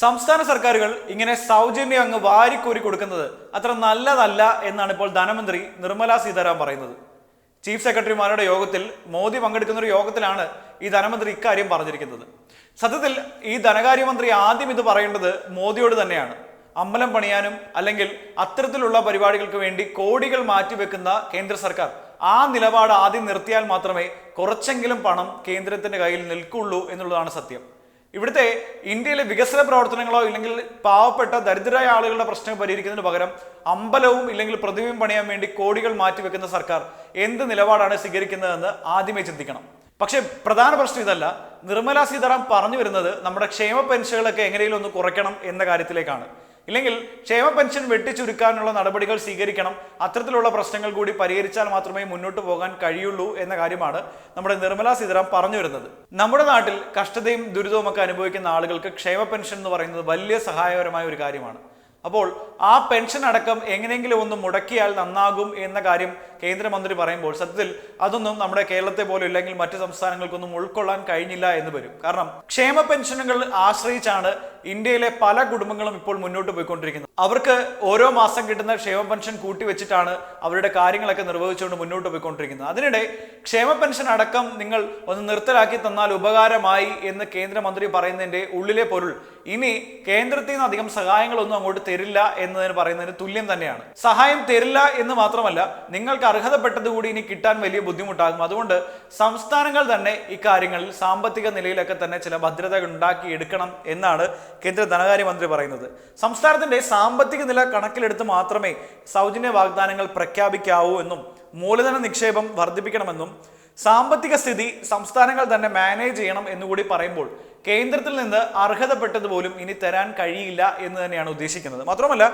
സംസ്ഥാന സർക്കാരുകൾ ഇങ്ങനെ സൗജന്യം അങ്ങ് വാരിക്കോരി കൊടുക്കുന്നത് അത്ര നല്ലതല്ല എന്നാണ് ഇപ്പോൾ ധനമന്ത്രി നിർമ്മല സീതാരാം പറയുന്നത്. ചീഫ് സെക്രട്ടറിമാരുടെ യോഗത്തിൽ മോദി പങ്കെടുക്കുന്ന ഒരു യോഗത്തിലാണ് ഈ ധനമന്ത്രി ഇക്കാര്യം പറഞ്ഞിരിക്കുന്നത്. സത്യത്തിൽ ഈ ധനകാര്യമന്ത്രി ആദ്യം ഇത് പറയേണ്ടത് മോദിയോട് തന്നെയാണ്. അമ്പലം പണിയാനും അല്ലെങ്കിൽ അത്തരത്തിലുള്ള പരിപാടികൾക്ക് വേണ്ടി കോടികൾ മാറ്റിവെക്കുന്ന കേന്ദ്ര സർക്കാർ. ആ നിലപാട് ആദ്യം നിർത്തിയാൽ മാത്രമേ കുറച്ചെങ്കിലും പണം കേന്ദ്രത്തിന്റെ കയ്യിൽ നിൽക്കുള്ളൂ എന്നുള്ളതാണ് സത്യം. ഇവിടുത്തെ ഇന്ത്യയിലെ വികസന പ്രവർത്തനങ്ങളോ ഇല്ലെങ്കിൽ പാവപ്പെട്ട ദരിദ്രരായ ആളുകളുടെ പ്രശ്നം പരിഹരിക്കുന്നതിന് പകരം അമ്പലവും ഇല്ലെങ്കിൽ പ്രതിമയും പണിയാൻ വേണ്ടി കോടികൾ മാറ്റിവെക്കുന്ന സർക്കാർ എന്ത് നിലപാടാണ് സ്വീകരിക്കുന്നതെന്ന് ആദ്യമേ ചിന്തിക്കണം. പക്ഷേ പ്രധാന പ്രശ്നം ഇതല്ല. നിർമ്മല സീതാറാം പറഞ്ഞു വരുന്നത് നമ്മുടെ ക്ഷേമ പെൻഷനുകളൊക്കെ എങ്ങനെയും ഒന്ന് കുറയ്ക്കണം എന്ന കാര്യത്തിലേക്കാണ്. ഇല്ലെങ്കിൽ ക്ഷേമ പെൻഷൻ വെട്ടിച്ചുരുക്കാനുള്ള നടപടികൾ സ്വീകരിക്കണം. അത്തരത്തിലുള്ള പ്രശ്നങ്ങൾ കൂടി പരിഹരിച്ചാൽ മാത്രമേ മുന്നോട്ട് പോകാൻ കഴിയുള്ളൂ എന്ന കാര്യമാണ് നമ്മുടെ നിർമ്മല സീതാറാം പറഞ്ഞു വരുന്നത്. നമ്മുടെ നാട്ടിൽ കഷ്ടതയും ദുരിതവും ഒക്കെ അനുഭവിക്കുന്ന ആളുകൾക്ക് ക്ഷേമ പെൻഷൻ എന്ന് പറയുന്നത് വലിയ സഹായകരമായ ഒരു കാര്യമാണ്. അപ്പോൾ ആ പെൻഷൻ അടക്കം എങ്ങനെയെങ്കിലും ഒന്ന് മുടക്കിയാൽ നന്നാകും എന്ന കാര്യം കേന്ദ്രമന്ത്രി പറയുമ്പോൾ സത്യത്തിൽ അതൊന്നും നമ്മുടെ കേരളത്തെ പോലും ഇല്ലെങ്കിൽ മറ്റു സംസ്ഥാനങ്ങൾക്കൊന്നും ഉൾക്കൊള്ളാൻ കഴിഞ്ഞില്ല എന്ന് വരും. കാരണം ക്ഷേമ പെൻഷനുകൾ ആശ്രയിച്ചാണ് ഇന്ത്യയിലെ പല കുടുംബങ്ങളും ഇപ്പോൾ മുന്നോട്ട് പോയിക്കൊണ്ടിരിക്കുന്നത്. അവർക്ക് ഓരോ മാസം കിട്ടുന്ന ക്ഷേമ പെൻഷൻ കൂട്ടി വെച്ചിട്ടാണ് അവരുടെ കാര്യങ്ങളൊക്കെ നിർവഹിച്ചുകൊണ്ട് മുന്നോട്ട് പോയിക്കൊണ്ടിരിക്കുന്നത്. അതിനിടെ ക്ഷേമ പെൻഷൻ അടക്കം നിങ്ങൾ ഒന്ന് നിർത്തലാക്കി തന്നാൽ ഉപകാരമായി എന്ന് കേന്ദ്രമന്ത്രി പറയുന്നതിന്റെ ഉള്ളിലെ പൊരുൾ. ഇനി കേന്ദ്രത്തിൽ നിന്ന് അധികം സഹായങ്ങളൊന്നും അങ്ങോട്ട് തരില്ല എന്നതിന് പറയുന്നതിന് തുല്യം തന്നെയാണ്. സഹായം തരില്ല എന്ന് മാത്രമല്ല നിങ്ങൾക്ക് അർഹതപ്പെട്ടത് കൂടി ഇനി കിട്ടാൻ വലിയ ബുദ്ധിമുട്ടാകും. അതുകൊണ്ട് സംസ്ഥാനങ്ങൾ തന്നെ ഇക്കാര്യങ്ങളിൽ സാമ്പത്തിക നിലയിലൊക്കെ തന്നെ ചില ഭദ്രത ഉണ്ടാക്കി എടുക്കണം എന്നാണ് കേന്ദ്ര ധനകാര്യമന്ത്രി പറയുന്നത്. സംസ്ഥാനത്തിന്റെ സാമ്പത്തിക നില കണക്കിലെടുത്ത് മാത്രമേ സൗജന്യ വാഗ്ദാനങ്ങൾ പ്രഖ്യാപിക്കാവൂ എന്നും മൂലധന നിക്ഷേപം വർദ്ധിപ്പിക്കണമെന്നും സാമ്പത്തിക സ്ഥിതി സംസ്ഥാനങ്ങൾ തന്നെ മാനേജ് ചെയ്യണം എന്നുകൂടി പറയുമ്പോൾ കേന്ദ്രത്തിൽ നിന്ന് അർഹതപ്പെട്ടത് പോലും ഇനി തരാൻ കഴിയില്ല എന്ന് തന്നെയാണ് ഉദ്ദേശിക്കുന്നത്. മാത്രമല്ല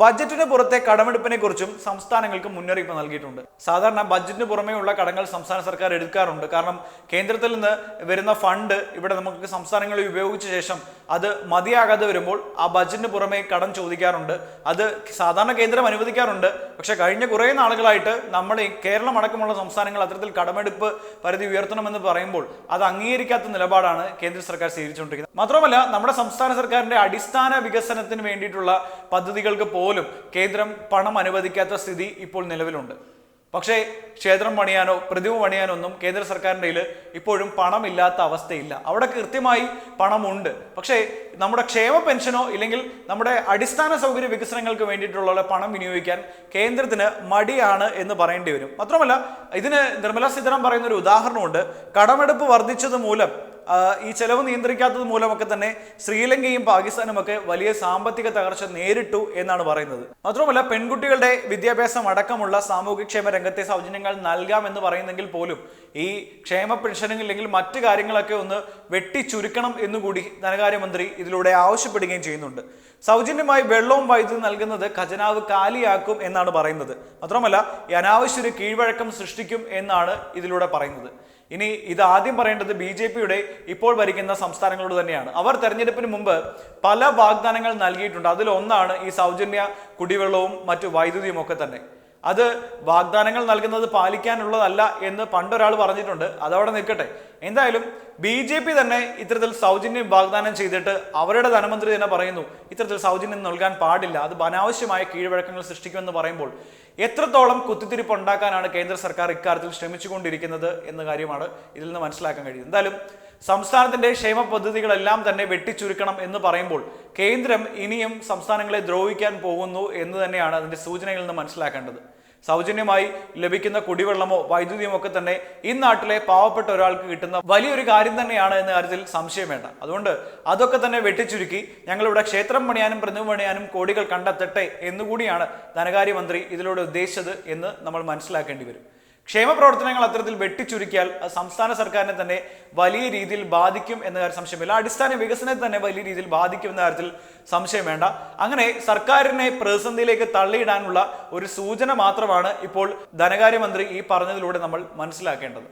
ബജറ്റിന് പുറത്തെ കടമെടുപ്പിനെ കുറിച്ചും സംസ്ഥാനങ്ങൾക്ക് മുന്നറിയിപ്പ് നൽകിയിട്ടുണ്ട്. സാധാരണ ബജറ്റിന് പുറമേയുള്ള കടങ്ങൾ സംസ്ഥാന സർക്കാർ എടുക്കാറുണ്ട്. കാരണം കേന്ദ്രത്തിൽ നിന്ന് വരുന്ന ഫണ്ട് ഇവിടെ നമുക്ക് സംസ്ഥാനങ്ങളിൽ ഉപയോഗിച്ച ശേഷം അത് മതിയാകാതെ വരുമ്പോൾ ആ ബജറ്റിന് പുറമെ കടം ചോദിക്കാറുണ്ട്. അത് സാധാരണ കേന്ദ്രം അനുവദിക്കാറുണ്ട്. പക്ഷെ കഴിഞ്ഞ കുറേ നാളുകളായിട്ട് നമ്മൾ കേരളം അടക്കമുള്ള സംസ്ഥാനങ്ങൾ അത്തരത്തിൽ കടമെടുപ്പ് പരിധി ഉയർത്തണമെന്ന് പറയുമ്പോൾ അത് അംഗീകരിക്കാത്ത നിലപാടാണ് കേന്ദ്ര സർക്കാർ സ്വീകരിച്ചുകൊണ്ടിരിക്കുന്നത്. മാത്രമല്ല നമ്മുടെ സംസ്ഥാന സർക്കാരിന്റെ അടിസ്ഥാന വികസനത്തിന് വേണ്ടിയിട്ടുള്ള പദ്ധതികൾക്ക് പോലും കേന്ദ്രം പണം അനുവദിക്കാത്ത സ്ഥിതി ഇപ്പോൾ നിലവിലുണ്ട്. പക്ഷേ ക്ഷേത്രം പണിയാനോ പ്രതിമ പണിയാനോ ഒന്നും കേന്ദ്ര സർക്കാരിന്റെ ഇപ്പോഴും പണമില്ലാത്ത അവസ്ഥയില്ല. അവിടെ കൃത്യമായി പണമുണ്ട്. പക്ഷേ നമ്മുടെ ക്ഷേമ പെൻഷനോ ഇല്ലെങ്കിൽ നമ്മുടെ അടിസ്ഥാന സൗകര്യ വികസനങ്ങൾക്ക് വേണ്ടിയിട്ടുള്ള പണം വിനിയോഗിക്കാൻ കേന്ദ്രത്തിന് മടിയാണ് എന്ന് പറയേണ്ടി വരും. മാത്രമല്ല ഇതിന് നിർമ്മല സീതാരാമൻ പറയുന്ന ഒരു ഉദാഹരണമുണ്ട്. കടമെടുപ്പ് വർദ്ധിച്ചത് മൂലം ഈ ചെലവ് നിയന്ത്രിക്കാത്തത് മൂലമൊക്കെ തന്നെ ശ്രീലങ്കയും പാകിസ്ഥാനും ഒക്കെ വലിയ സാമ്പത്തിക തകർച്ച നേരിട്ടു എന്നാണ് പറയുന്നത്. മാത്രമല്ല പെൺകുട്ടികളുടെ വിദ്യാഭ്യാസം അടക്കമുള്ള സാമൂഹ്യക്ഷേമ രംഗത്തെ സൗജന്യങ്ങൾ നൽകാമെന്ന് പറയുന്നെങ്കിൽ പോലും ഈ ക്ഷേമ പെൻഷനും ഇല്ലെങ്കിൽ മറ്റു കാര്യങ്ങളൊക്കെ ഒന്ന് വെട്ടിച്ചുരുക്കണം എന്നുകൂടി ധനകാര്യമന്ത്രി ഇതിലൂടെ ആവശ്യപ്പെടുകയും ചെയ്യുന്നുണ്ട്. സൗജന്യമായി വെള്ളവും വൈദ്യുതി നൽകുന്നത് ഖജനാവ് കാലിയാക്കും എന്നാണ് പറയുന്നത്. മാത്രമല്ല ഈ അനാവശ്യ ഒരു കീഴ്വഴക്കം സൃഷ്ടിക്കും എന്നാണ് ഇതിലൂടെ പറയുന്നത്. ഇനി ഇത് ആദ്യം പറയേണ്ടത് ബി ജെ പിയുടെ ഇപ്പോൾ ഭരിക്കുന്ന സംസ്ഥാനങ്ങളോട് തന്നെയാണ്. അവർ തെരഞ്ഞെടുപ്പിന് മുമ്പ് പല വാഗ്ദാനങ്ങൾ നൽകിയിട്ടുണ്ട്. അതിൽ ഒന്നാണ് ഈ സൗജന്യ കുടിവെള്ളവും മറ്റു വൈദ്യുതിയും ഒക്കെ തന്നെ. അത് വാഗ്ദാനങ്ങൾ നൽകുന്നത് പാലിക്കാനുള്ളതല്ല എന്ന് പണ്ടൊരാൾ പറഞ്ഞിട്ടുണ്ട്. അതവിടെ നിൽക്കട്ടെ. എന്തായാലും ബി ജെ പി തന്നെ ഇത്തരത്തിൽ സൗജന്യം വാഗ്ദാനം ചെയ്തിട്ട് അവരുടെ ധനമന്ത്രി തന്നെ പറയുന്നു ഇത്തരത്തിൽ സൗജന്യം നൽകാൻ പാടില്ല. അത് അനാവശ്യമായ കീഴ്വഴക്കങ്ങൾ സൃഷ്ടിക്കുമെന്ന് പറയുമ്പോൾ എത്രത്തോളം കുത്തിത്തിരിപ്പ് ഉണ്ടാക്കാനാണ് കേന്ദ്ര സർക്കാർ ഇക്കാര്യത്തിൽ ശ്രമിച്ചുകൊണ്ടിരിക്കുന്നത് എന്ന കാര്യമാണ് ഇതിൽ നിന്ന് മനസ്സിലാക്കാൻ കഴിയുന്നത്. എന്തായാലും സംസ്ഥാനത്തിന്റെ ക്ഷേമ പദ്ധതികളെല്ലാം തന്നെ വെട്ടിച്ചുരുക്കണം എന്ന് പറയുമ്പോൾ കേന്ദ്രം ഇനിയും സംസ്ഥാനങ്ങളെ ദ്രോഹിക്കാൻ പോകുന്നു എന്ന് തന്നെയാണ് അതിന്റെ സൂചനയിൽ നിന്ന് മനസ്സിലാക്കേണ്ടത്. സൗജന്യമായി ലഭിക്കുന്ന കുടിവെള്ളമോ വൈദ്യുതിയോ ഒക്കെ തന്നെ ഈ നാട്ടിലെ പാവപ്പെട്ട ഒരാൾക്ക് കിട്ടുന്ന വലിയൊരു കാര്യം തന്നെയാണ് എന്ന കാര്യത്തിൽ സംശയം വേണ്ട. അതുകൊണ്ട് അതൊക്കെ തന്നെ വെട്ടിച്ചുരുക്കി ഞങ്ങളിവിടെ ക്ഷേത്രം പണിയാനും പ്രതിമ പണിയാനും കോടികൾ കണ്ടെത്തട്ടെ എന്നുകൂടിയാണ് ധനകാര്യമന്ത്രി ഇതിലൂടെ ഉദ്ദേശിച്ചത് എന്ന് നമ്മൾ മനസ്സിലാക്കേണ്ടി വരും. ക്ഷേമ പ്രവർത്തനങ്ങൾ അത്തരത്തിൽ വെട്ടിച്ചുരുക്കിയാൽ സംസ്ഥാന സർക്കാരിനെ തന്നെ വലിയ രീതിയിൽ ബാധിക്കും എന്ന കാര്യം സംശയമില്ല. അടിസ്ഥാന വികസനത്തെ തന്നെ വലിയ രീതിയിൽ ബാധിക്കും എന്ന കാര്യത്തിൽ സംശയം വേണ്ട. അങ്ങനെ സർക്കാരിനെ പ്രതിസന്ധിയിലേക്ക് തള്ളിയിടാനുള്ള ഒരു സൂചന മാത്രമാണ് ഇപ്പോൾ ധനകാര്യമന്ത്രി ഈ പറഞ്ഞതിലൂടെ നമ്മൾ മനസ്സിലാക്കേണ്ടത്.